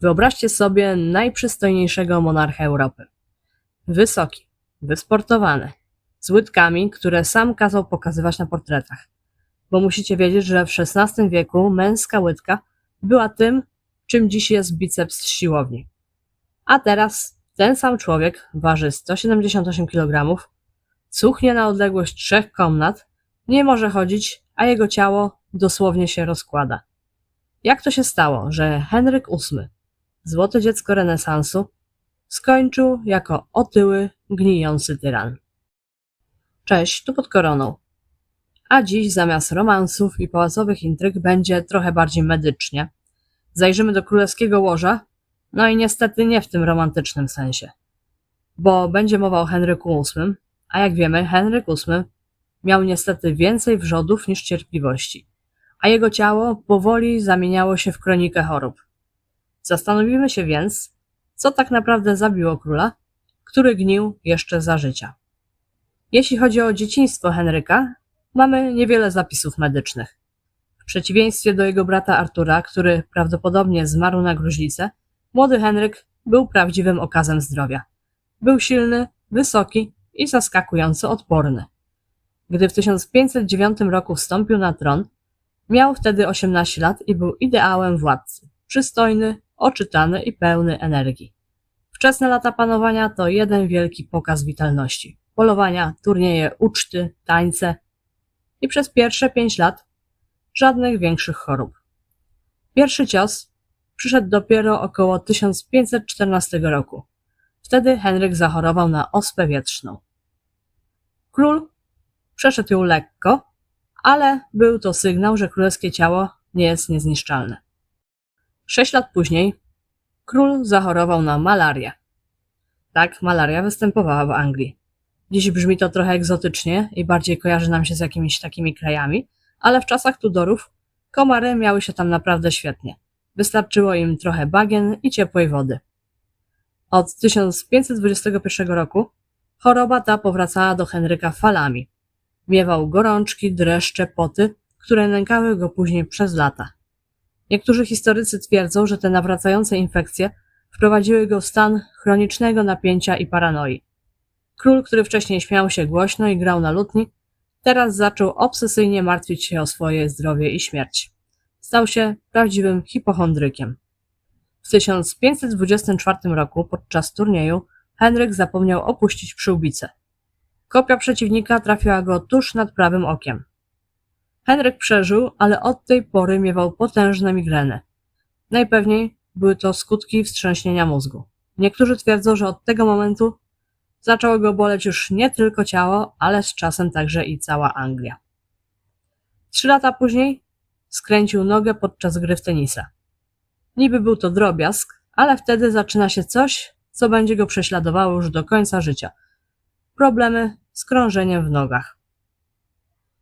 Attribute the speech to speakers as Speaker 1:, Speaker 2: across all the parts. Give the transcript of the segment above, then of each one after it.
Speaker 1: Wyobraźcie sobie najprzystojniejszego monarcha Europy. Wysoki, wysportowany, z łydkami, które sam kazał pokazywać na portretach. Bo musicie wiedzieć, że w XVI wieku męska łydka była tym, czym dziś jest biceps siłowni. A teraz ten sam człowiek waży 178 kg, cuchnie na odległość trzech komnat, nie może chodzić, a jego ciało dosłownie się rozkłada. Jak to się stało, że Henryk VIII, złote dziecko renesansu, skończył jako otyły, gnijący tyran? Cześć, tu pod koroną. A dziś zamiast romansów i pałacowych intryg będzie trochę bardziej medycznie. Zajrzymy do królewskiego łoża, no i niestety nie w tym romantycznym sensie. Bo będzie mowa o Henryku VIII, a jak wiemy, Henryk VIII miał niestety więcej wrzodów niż cierpliwości, a jego ciało powoli zamieniało się w kronikę chorób. Zastanowimy się więc, co tak naprawdę zabiło króla, który gnił jeszcze za życia. Jeśli chodzi o dzieciństwo Henryka, mamy niewiele zapisów medycznych. W przeciwieństwie do jego brata Artura, który prawdopodobnie zmarł na gruźlicę, młody Henryk był prawdziwym okazem zdrowia. Był silny, wysoki i zaskakująco odporny. Gdy w 1509 roku wstąpił na tron, miał wtedy 18 lat i był ideałem władcy. Przystojny, oczytany i pełny energii. Wczesne lata panowania to jeden wielki pokaz witalności. Polowania, turnieje, uczty, tańce i przez pierwsze pięć lat żadnych większych chorób. Pierwszy cios przyszedł dopiero około 1514 roku. Wtedy Henryk zachorował na ospę wietrzną. Król przeszedł ją lekko, ale był to sygnał, że królewskie ciało nie jest niezniszczalne. Sześć lat później król zachorował na malarię. Tak, malaria występowała w Anglii. Dziś brzmi to trochę egzotycznie i bardziej kojarzy nam się z jakimiś takimi krajami, ale w czasach Tudorów komary miały się tam naprawdę świetnie. Wystarczyło im trochę bagien i ciepłej wody. Od 1521 roku choroba ta powracała do Henryka falami. Miewał gorączki, dreszcze, poty, które nękały go później przez lata. Niektórzy historycy twierdzą, że te nawracające infekcje wprowadziły go w stan chronicznego napięcia i paranoi. Król, który wcześniej śmiał się głośno i grał na lutni, teraz zaczął obsesyjnie martwić się o swoje zdrowie i śmierć. Stał się prawdziwym hipochondrykiem. W 1524 roku podczas turnieju Henryk zapomniał opuścić przyłbicę. Kopia przeciwnika trafiła go tuż nad prawym okiem. Henryk przeżył, ale od tej pory miewał potężne migreny. Najpewniej były to skutki wstrząśnienia mózgu. Niektórzy twierdzą, że od tego momentu zaczęło go boleć już nie tylko ciało, ale z czasem także i cała Anglia. Trzy lata później skręcił nogę podczas gry w tenisa. Niby był to drobiazg, ale wtedy zaczyna się coś, co będzie go prześladowało już do końca życia. Problemy z krążeniem w nogach.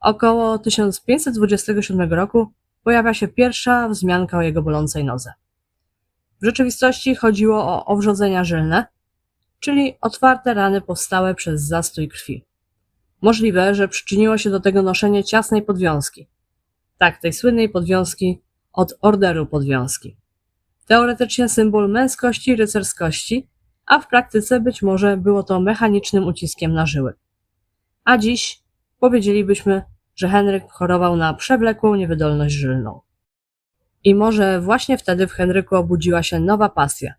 Speaker 1: Około 1527 roku pojawia się pierwsza wzmianka o jego bolącej nodze. W rzeczywistości chodziło o owrzodzenia żylne, czyli otwarte rany powstałe przez zastój krwi. Możliwe, że przyczyniło się do tego noszenie ciasnej podwiązki. Tak, tej słynnej podwiązki od orderu podwiązki. Teoretycznie symbol męskości i rycerskości, a w praktyce być może było to mechanicznym uciskiem na żyły. A dziś powiedzielibyśmy, że Henryk chorował na przewlekłą niewydolność żylną. I może właśnie wtedy w Henryku obudziła się nowa pasja.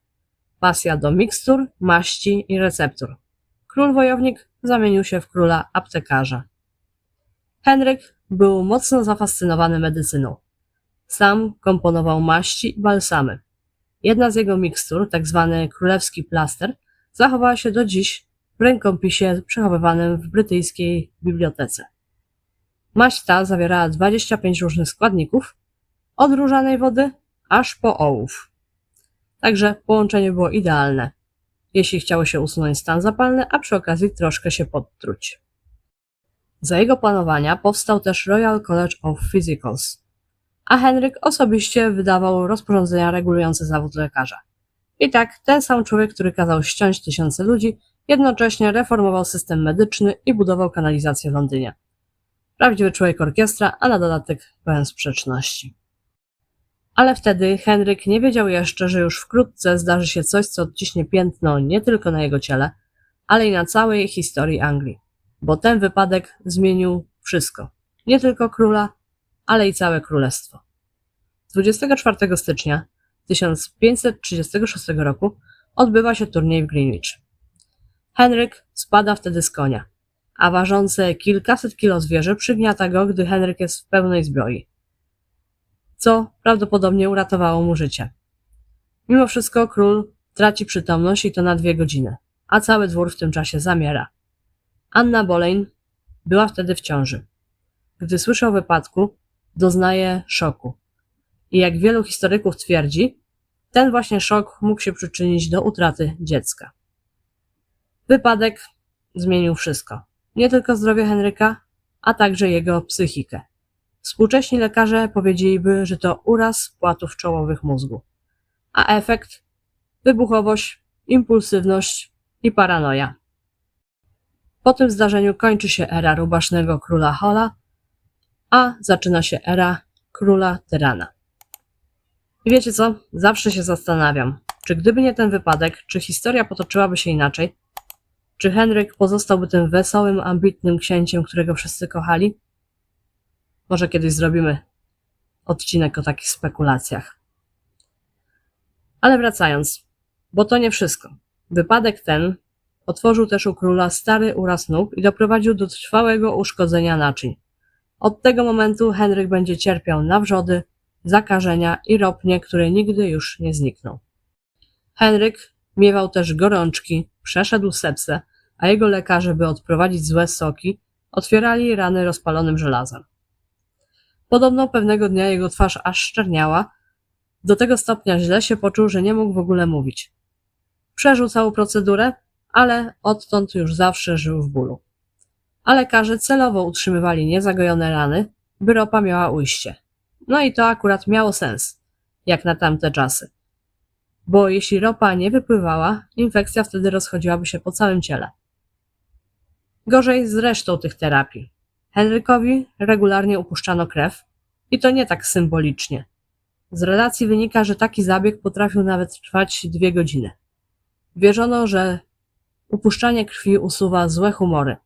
Speaker 1: Pasja do mikstur, maści i receptur. Król wojownik zamienił się w króla aptekarza. Henryk był mocno zafascynowany medycyną. Sam komponował maści i balsamy. Jedna z jego mikstur, tak zwany królewski plaster, zachowała się do dziś w rękopisie przechowywanym w brytyjskiej bibliotece. Maść ta zawierała 25 różnych składników, od różanej wody aż po ołów. Także połączenie było idealne, jeśli chciało się usunąć stan zapalny, a przy okazji troszkę się podtruć. Za jego panowania powstał też Royal College of Physicals, a Henryk osobiście wydawał rozporządzenia regulujące zawód lekarza. I tak ten sam człowiek, który kazał ściąć tysiące ludzi, jednocześnie reformował system medyczny i budował kanalizację w Londynie. Prawdziwy człowiek orkiestra, a na dodatek pełen sprzeczności. Ale wtedy Henryk nie wiedział jeszcze, że już wkrótce zdarzy się coś, co odciśnie piętno nie tylko na jego ciele, ale i na całej historii Anglii. Bo ten wypadek zmienił wszystko. Nie tylko króla, ale i całe królestwo. 24 stycznia 1536 roku odbywa się turniej w Greenwich. Henryk spada wtedy z konia, a ważące kilkaset kilo zwierzę przygniata go, gdy Henryk jest w pełnej zbroi. Co prawdopodobnie uratowało mu życie. Mimo wszystko król traci przytomność i to na dwie godziny, a cały dwór w tym czasie zamiera. Anna Boleyn była wtedy w ciąży. Gdy słyszy o wypadku, doznaje szoku. I jak wielu historyków twierdzi, ten właśnie szok mógł się przyczynić do utraty dziecka. Wypadek zmienił wszystko. Nie tylko zdrowie Henryka, a także jego psychikę. Współcześni lekarze powiedzieliby, że to uraz płatów czołowych mózgu. A efekt? Wybuchowość, impulsywność i paranoja. Po tym zdarzeniu kończy się era rubasznego króla Hola, a zaczyna się era króla tyrana. I wiecie co? Zawsze się zastanawiam, czy gdyby nie ten wypadek, czy historia potoczyłaby się inaczej? Czy Henryk pozostałby tym wesołym, ambitnym księciem, którego wszyscy kochali? Może kiedyś zrobimy odcinek o takich spekulacjach. Ale wracając, bo to nie wszystko. Wypadek ten otworzył też u króla stary uraz nóg i doprowadził do trwałego uszkodzenia naczyń. Od tego momentu Henryk będzie cierpiał na wrzody, zakażenia i ropnie, które nigdy już nie znikną. Henryk miewał też gorączki, przeszedł sepsę, a jego lekarze, by odprowadzić złe soki, otwierali rany rozpalonym żelazem. Podobno pewnego dnia jego twarz aż szczerniała, do tego stopnia źle się poczuł, że nie mógł w ogóle mówić. Przeżył całą procedurę, ale odtąd już zawsze żył w bólu. A lekarze celowo utrzymywali niezagojone rany, by ropa miała ujście. No i to akurat miało sens, jak na tamte czasy. Bo jeśli ropa nie wypływała, infekcja wtedy rozchodziłaby się po całym ciele. Gorzej z resztą tych terapii. Henrykowi regularnie upuszczano krew i to nie tak symbolicznie. Z relacji wynika, że taki zabieg potrafił nawet trwać dwie godziny. Wierzono, że upuszczanie krwi usuwa złe humory.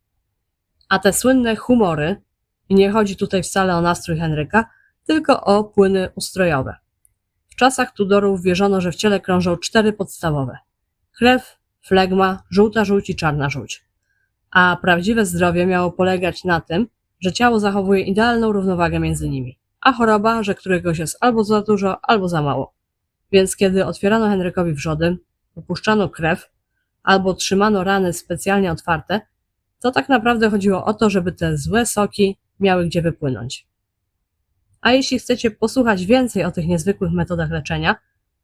Speaker 1: A te słynne humory, i nie chodzi tutaj wcale o nastrój Henryka, tylko o płyny ustrojowe. W czasach Tudorów wierzono, że w ciele krążą cztery podstawowe: krew, flegma, żółta żółć i czarna żółć. A prawdziwe zdrowie miało polegać na tym, że ciało zachowuje idealną równowagę między nimi, a choroba, że któregoś jest albo za dużo, albo za mało. Więc kiedy otwierano Henrykowi wrzody, upuszczano krew, albo trzymano rany specjalnie otwarte, to tak naprawdę chodziło o to, żeby te złe soki miały gdzie wypłynąć. A jeśli chcecie posłuchać więcej o tych niezwykłych metodach leczenia,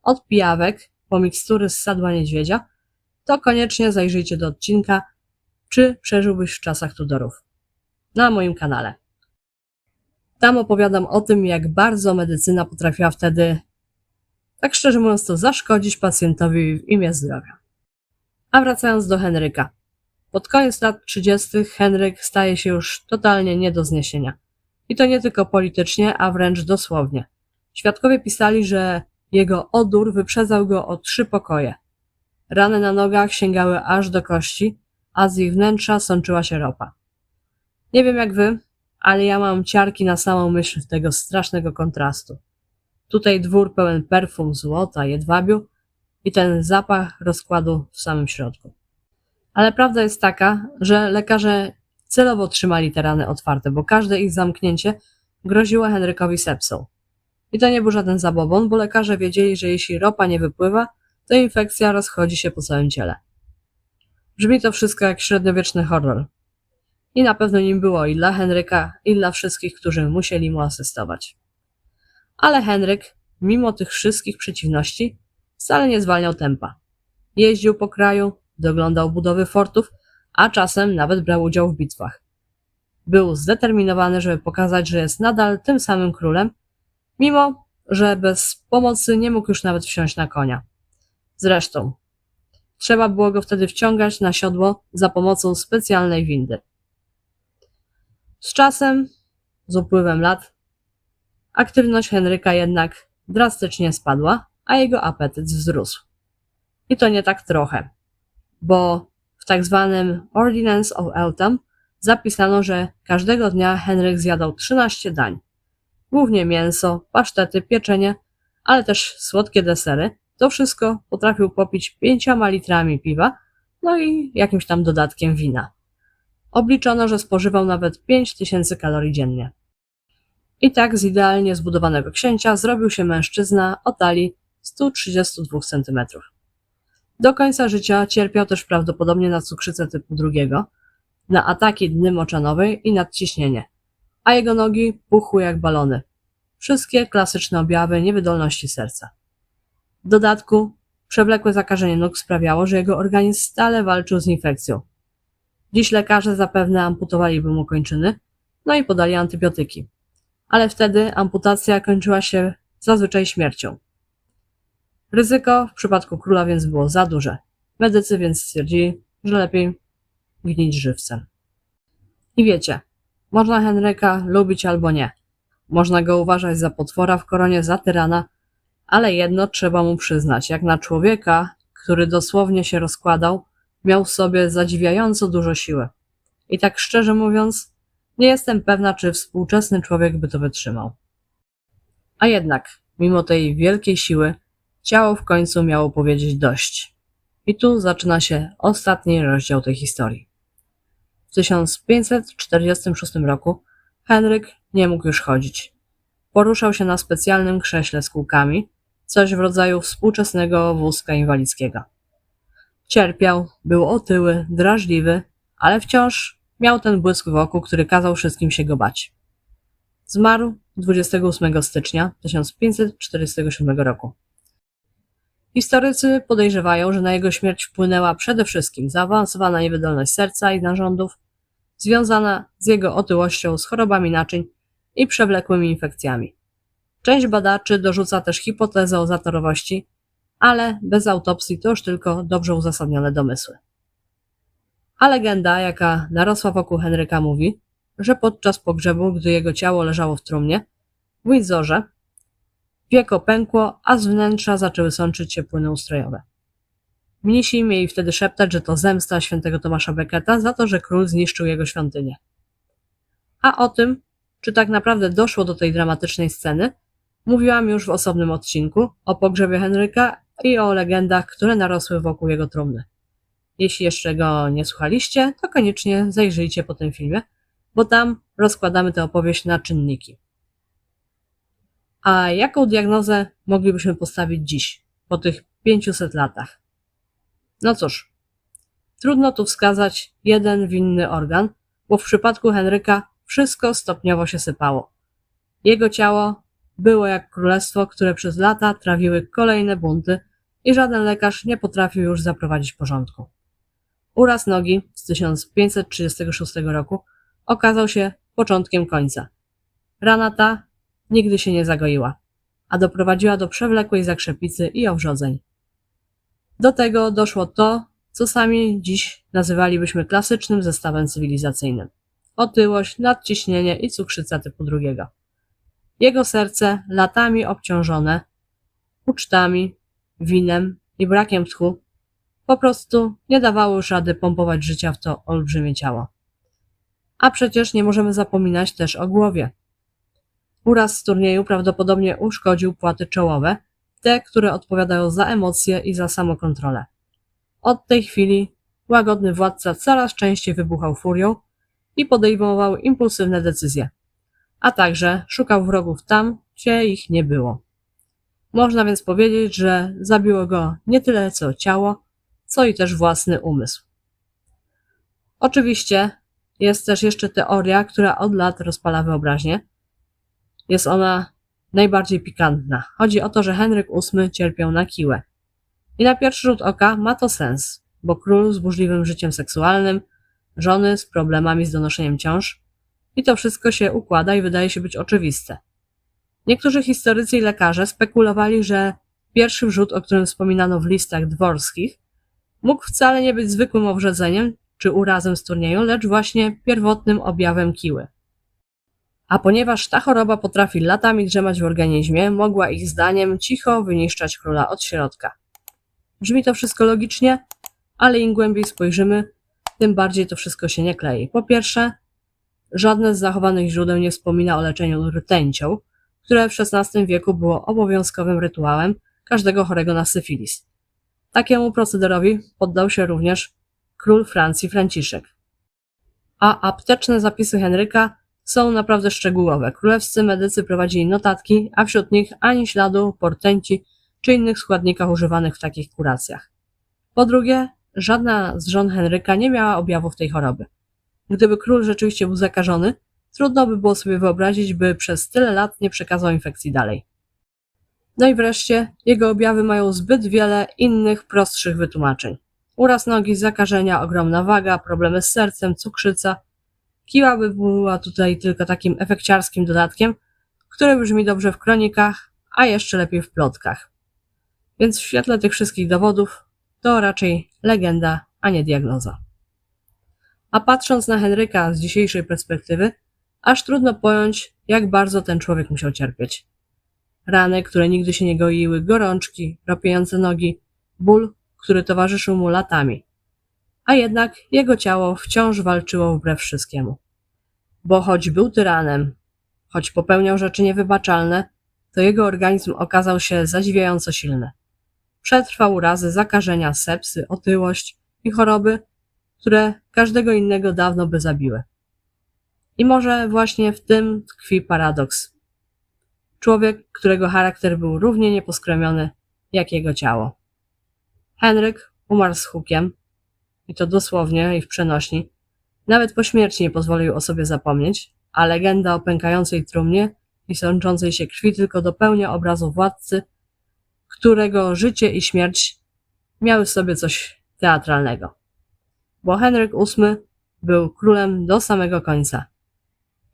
Speaker 1: od pijawek po mikstury z sadła niedźwiedzia, to koniecznie zajrzyjcie do odcinka Czy przeżyłbyś w czasach Tudorów? na moim kanale. Tam opowiadam o tym, jak bardzo medycyna potrafiła wtedy, tak szczerze mówiąc, to zaszkodzić pacjentowi w imię zdrowia. A wracając do Henryka. Pod koniec lat 30. Henryk staje się już totalnie nie do zniesienia. I to nie tylko politycznie, a wręcz dosłownie. Świadkowie pisali, że jego odór wyprzedzał go o trzy pokoje. Rany na nogach sięgały aż do kości, a z ich wnętrza sączyła się ropa. Nie wiem jak wy, ale ja mam ciarki na samą myśl tego strasznego kontrastu. Tutaj dwór pełen perfum, złota, jedwabiu i ten zapach rozkładu w samym środku. Ale prawda jest taka, że lekarze celowo trzymali te rany otwarte, bo każde ich zamknięcie groziło Henrykowi sepsą. I to nie był żaden zabobon, bo lekarze wiedzieli, że jeśli ropa nie wypływa, to infekcja rozchodzi się po całym ciele. Brzmi to wszystko jak średniowieczny horror. I na pewno nim było i dla Henryka, i dla wszystkich, którzy musieli mu asystować. Ale Henryk, mimo tych wszystkich przeciwności, wcale nie zwalniał tempa. Jeździł po kraju, doglądał budowy fortów, a czasem nawet brał udział w bitwach. Był zdeterminowany, żeby pokazać, że jest nadal tym samym królem, mimo że bez pomocy nie mógł już nawet wsiąść na konia. Zresztą, trzeba było go wtedy wciągać na siodło za pomocą specjalnej windy. Z czasem, z upływem lat, aktywność Henryka jednak drastycznie spadła, a jego apetyt wzrósł. I to nie tak trochę, bo w tak zwanym Ordinance of Eltham zapisano, że każdego dnia Henryk zjadał 13 dań. Głównie mięso, pasztety, pieczenie, ale też słodkie desery. To wszystko potrafił popić pięcioma litrami piwa, no i jakimś tam dodatkiem wina. Obliczono, że spożywał nawet 5000 kalorii dziennie. I tak z idealnie zbudowanego księcia zrobił się mężczyzna o talii 132 cm. Do końca życia cierpiał też prawdopodobnie na cukrzycę typu drugiego, na ataki dny moczanowej i nadciśnienie, a jego nogi puchły jak balony. Wszystkie klasyczne objawy niewydolności serca. W dodatku przewlekłe zakażenie nóg sprawiało, że jego organizm stale walczył z infekcją. Dziś lekarze zapewne amputowaliby mu kończyny, no i podali antybiotyki. Ale wtedy amputacja kończyła się zazwyczaj śmiercią. Ryzyko w przypadku króla więc było za duże. Medycy więc stwierdzili, że lepiej gnić żywcem. I wiecie, można Henryka lubić albo nie. Można go uważać za potwora w koronie, za tyrana, ale jedno trzeba mu przyznać, jak na człowieka, który dosłownie się rozkładał, miał w sobie zadziwiająco dużo siły. I tak szczerze mówiąc, nie jestem pewna, czy współczesny człowiek by to wytrzymał. A jednak, mimo tej wielkiej siły, ciało w końcu miało powiedzieć dość. I tu zaczyna się ostatni rozdział tej historii. W 1546 roku Henryk nie mógł już chodzić. Poruszał się na specjalnym krześle z kółkami, coś w rodzaju współczesnego wózka inwalidzkiego. Cierpiał, był otyły, drażliwy, ale wciąż miał ten błysk w oku, który kazał wszystkim się go bać. Zmarł 28 stycznia 1547 roku. Historycy podejrzewają, że na jego śmierć wpłynęła przede wszystkim zaawansowana niewydolność serca i narządów, związana z jego otyłością, z chorobami naczyń i przewlekłymi infekcjami. Część badaczy dorzuca też hipotezę o zatorowości, ale bez autopsji to już tylko dobrze uzasadnione domysły. A legenda, jaka narosła wokół Henryka, mówi, że podczas pogrzebu, gdy jego ciało leżało w trumnie, w Windsorze wieko pękło, a z wnętrza zaczęły sączyć się płyny ustrojowe. Mnisi mieli wtedy szeptać, że to zemsta świętego Tomasza Becketa za to, że król zniszczył jego świątynię. A o tym, czy tak naprawdę doszło do tej dramatycznej sceny, mówiłam już w osobnym odcinku o pogrzebie Henryka i o legendach, które narosły wokół jego trumny. Jeśli jeszcze go nie słuchaliście, to koniecznie zajrzyjcie po tym filmie, bo tam rozkładamy tę opowieść na czynniki. A jaką diagnozę moglibyśmy postawić dziś, po tych 500 latach? No cóż, trudno tu wskazać jeden winny organ, bo w przypadku Henryka wszystko stopniowo się sypało. Jego ciało było jak królestwo, które przez lata trawiły kolejne bunty i żaden lekarz nie potrafił już zaprowadzić porządku. Uraz nogi z 1536 roku okazał się początkiem końca. Rana ta nigdy się nie zagoiła, a doprowadziła do przewlekłej zakrzepicy i owrzodzeń. Do tego doszło to, co sami dziś nazywalibyśmy klasycznym zestawem cywilizacyjnym. Otyłość, nadciśnienie i cukrzyca typu drugiego. Jego serce, latami obciążone ucztami, winem i brakiem tchu, po prostu nie dawało już rady pompować życia w to olbrzymie ciało. A przecież nie możemy zapominać też o głowie. Uraz z turnieju prawdopodobnie uszkodził płaty czołowe, te, które odpowiadają za emocje i za samokontrolę. Od tej chwili łagodny władca coraz częściej wybuchał furią i podejmował impulsywne decyzje, a także szukał wrogów tam, gdzie ich nie było. Można więc powiedzieć, że zabiło go nie tyle co ciało, co i też własny umysł. Oczywiście jest też jeszcze teoria, która od lat rozpala wyobraźnię. Jest ona najbardziej pikantna. Chodzi o to, że Henryk VIII cierpiał na kiłę. I na pierwszy rzut oka ma to sens, bo król z burzliwym życiem seksualnym, żony z problemami z donoszeniem ciąż i to wszystko się układa i wydaje się być oczywiste. Niektórzy historycy i lekarze spekulowali, że pierwszy wrzut, o którym wspominano w listach dworskich, mógł wcale nie być zwykłym owrzedzeniem czy urazem z turnieju, lecz właśnie pierwotnym objawem kiły. A ponieważ ta choroba potrafi latami drzemać w organizmie, mogła ich zdaniem cicho wyniszczać króla od środka. Brzmi to wszystko logicznie, ale im głębiej spojrzymy, tym bardziej to wszystko się nie klei. Po pierwsze, żadne z zachowanych źródeł nie wspomina o leczeniu rtęcią, które w XVI wieku było obowiązkowym rytuałem każdego chorego na syfilis. Takiemu procederowi poddał się również król Francji Franciszek. A apteczne zapisy Henryka są naprawdę szczegółowe. Królewscy medycy prowadzili notatki, a wśród nich ani śladu portęci czy innych składnikach używanych w takich kuracjach. Po drugie, żadna z żon Henryka nie miała objawów tej choroby. Gdyby król rzeczywiście był zakażony, trudno by było sobie wyobrazić, by przez tyle lat nie przekazał infekcji dalej. No i wreszcie, jego objawy mają zbyt wiele innych, prostszych wytłumaczeń. Uraz nogi, zakażenia, ogromna waga, problemy z sercem, cukrzyca. Kiła by była tutaj tylko takim efekciarskim dodatkiem, który brzmi dobrze w kronikach, a jeszcze lepiej w plotkach. Więc w świetle tych wszystkich dowodów to raczej legenda, a nie diagnoza. A patrząc na Henryka z dzisiejszej perspektywy, aż trudno pojąć, jak bardzo ten człowiek musiał cierpieć. Rany, które nigdy się nie goiły, gorączki, ropiejące nogi, ból, który towarzyszył mu latami. A jednak jego ciało wciąż walczyło wbrew wszystkiemu. Bo choć był tyranem, choć popełniał rzeczy niewybaczalne, to jego organizm okazał się zadziwiająco silny. Przetrwał urazy zakażenia, sepsy, otyłość i choroby, które każdego innego dawno by zabiły. I może właśnie w tym tkwi paradoks. Człowiek, którego charakter był równie nieposkromiony jak jego ciało. Henryk umarł z hukiem, i to dosłownie i w przenośni. Nawet po śmierci nie pozwolił o sobie zapomnieć, a legenda o pękającej trumnie i sączącej się krwi tylko dopełnia obrazu władcy, którego życie i śmierć miały w sobie coś teatralnego. Bo Henryk VIII był królem do samego końca.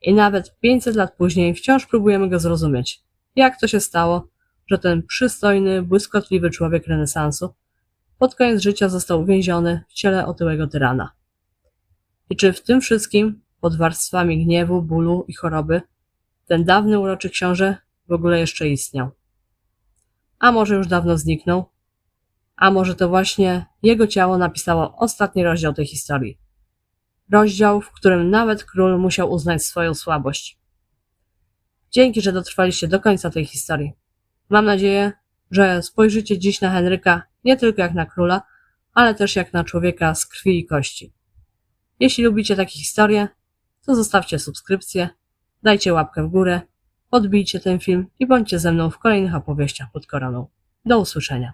Speaker 1: I nawet 500 lat później wciąż próbujemy go zrozumieć. Jak to się stało, że ten przystojny, błyskotliwy człowiek renesansu pod koniec życia został uwięziony w ciele otyłego tyrana. I czy w tym wszystkim, pod warstwami gniewu, bólu i choroby, ten dawny uroczy książę w ogóle jeszcze istniał? A może już dawno zniknął? A może to właśnie jego ciało napisało ostatni rozdział tej historii? Rozdział, w którym nawet król musiał uznać swoją słabość. Dzięki, że dotrwaliście do końca tej historii. Mam nadzieję, że spojrzycie dziś na Henryka nie tylko jak na króla, ale też jak na człowieka z krwi i kości. Jeśli lubicie takie historie, to zostawcie subskrypcję, dajcie łapkę w górę, podbijcie ten film i bądźcie ze mną w kolejnych opowieściach pod koroną. Do usłyszenia.